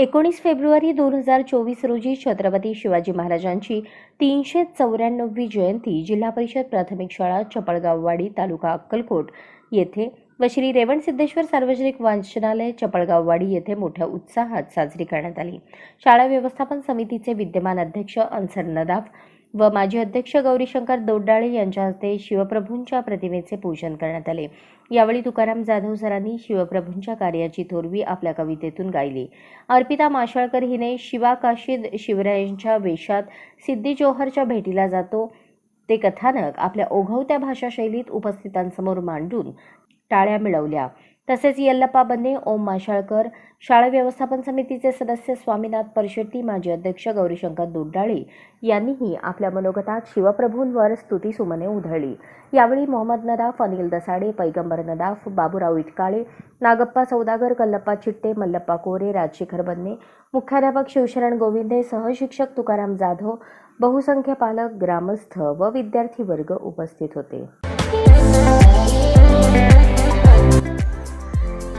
एकोणीस फेब्रुवारी दोन हजार चोवीस रोजी छत्रपती शिवाजी महाराजांची तीनशे चौऱ्याण्णववी जयंती जिल्हा परिषद प्राथमिक शाळा चपळगाववाडी तालुका अक्कलकोट येथे व श्री रेवणसिद्धेश्वर सार्वजनिक वाचनालय चपळगाववाडी येथे मोठ्या उत्साहात साजरी करण्यात आली. शाळा व्यवस्थापन समितीचे विद्यमान अध्यक्ष अन्सर नदाफ व माजी अध्यक्ष गौरीशंकर दोड्डाळे यांच्या हस्ते शिवप्रभूंच्या प्रतिमेचे पूजन करण्यात आले. यावेळी तुकाराम जाधव सरांनी शिवप्रभूंच्या कार्याची थोरवी आपल्या कवितेतून गायली. अर्पिता माशाळकर हिने शिवा काशीद शिवरायांच्या वेशात सिद्धी जोहरच्या भेटीला जातो. ते कथानक आपल्या ओघवत्या भाषाशैलीत उपस्थितांसमोर मांडून टाळ्या मिळवल्या. तसेच यल्लप्पा बन्ने ओम माशाळकर शाळा व्यवस्थापन समितीचे सदस्य स्वामीनाथ परशेट्टी माजी अध्यक्ष गौरीशंकर दोड्डाळे यांनीही आपल्या मनोगतात शिवप्रभूंवर स्तुतीसुमने उधळली. यावेळी मोहम्मद नदाफ अनिल दसाडे पैगंबर नदाफ बाबूराव इटकाळे नागप्पा सौदागर कल्लप्पा चिट्टे मल्लप्पा कोरे राजशेखर बन्ने मुख्याध्यापक शिवशरण गोविंदे सहशिक्षक तुकाराम जाधव बहुसंख्य पालक ग्रामस्थ व विद्यार्थी वर्ग उपस्थित होते.